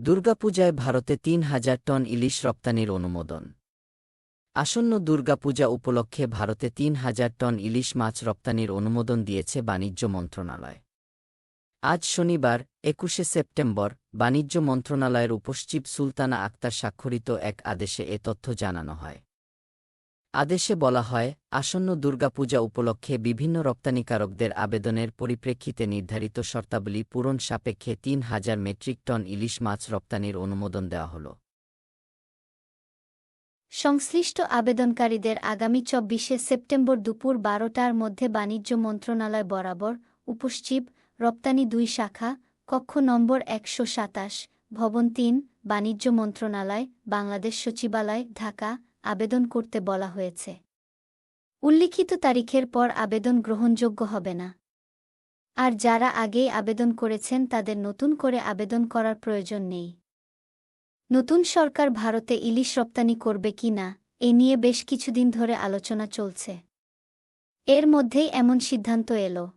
দুর্গাপূজায় ভারতে তিন হাজার টন ইলিশ রপ্তানির অনুমোদন। আসন্ন দুর্গাপূজা উপলক্ষে ভারতে তিন হাজার টন ইলিশ মাছ রপ্তানির অনুমোদন দিয়েছে বাণিজ্য মন্ত্রণালয়। আজ শনিবার, একুশে সেপ্টেম্বর, বাণিজ্য মন্ত্রণালয়ের উপসচিব সুলতানা আক্তার স্বাক্ষরিত এক আদেশে এ তথ্য জানানো হয়। আদেশে বলা হয়, আসন্ন দুর্গাপূজা উপলক্ষে বিভিন্ন রপ্তানিকারকদের আবেদনের পরিপ্রেক্ষিতে নির্ধারিত শর্তাবলী পূরণ সাপেক্ষে তিন হাজার মেট্রিক টন ইলিশ মাছ রপ্তানির অনুমোদন দেওয়া হল। সংশ্লিষ্ট আবেদনকারীদের আগামী চব্বিশে সেপ্টেম্বর দুপুর বারোটার মধ্যে বাণিজ্য মন্ত্রণালয় বরাবর উপসচিব, রপ্তানি দুই শাখা, কক্ষ নম্বর একশো সাতাশ, ভবন তিন, বাণিজ্য মন্ত্রণালয়, বাংলাদেশ সচিবালয়, ঢাকা আবেদন করতে বলা হয়েছে। উল্লিখিত তারিখের পর আবেদন গ্রহণযোগ্য হবে না। আর যারা আগেই আবেদন করেছেন তাদের নতুন করে আবেদন করার প্রয়োজন নেই। নতুন সরকার ভারতে ইলিশ রপ্তানি করবে কি না, এ নিয়ে বেশ কিছুদিন ধরে আলোচনা চলছে। এর মধ্যেই এমন সিদ্ধান্ত এলো।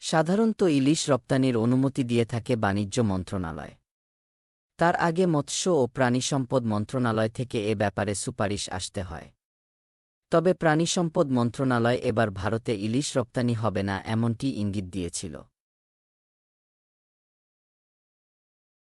সাধারণত ইলিশ রপ্তানির অনুমতি দিয়ে থাকে বাণিজ্য মন্ত্রণালয়। তার আগে মৎস্য ও প্রাণিসম্পদ মন্ত্রণালয় থেকে এ ব্যাপারে সুপারিশ আসতে হয়। তবে প্রাণিসম্পদ মন্ত্রণালয় এবার ভারতে ইলিশ রপ্তানি হবে না, এমনটি ইঙ্গিত দিয়েছিল।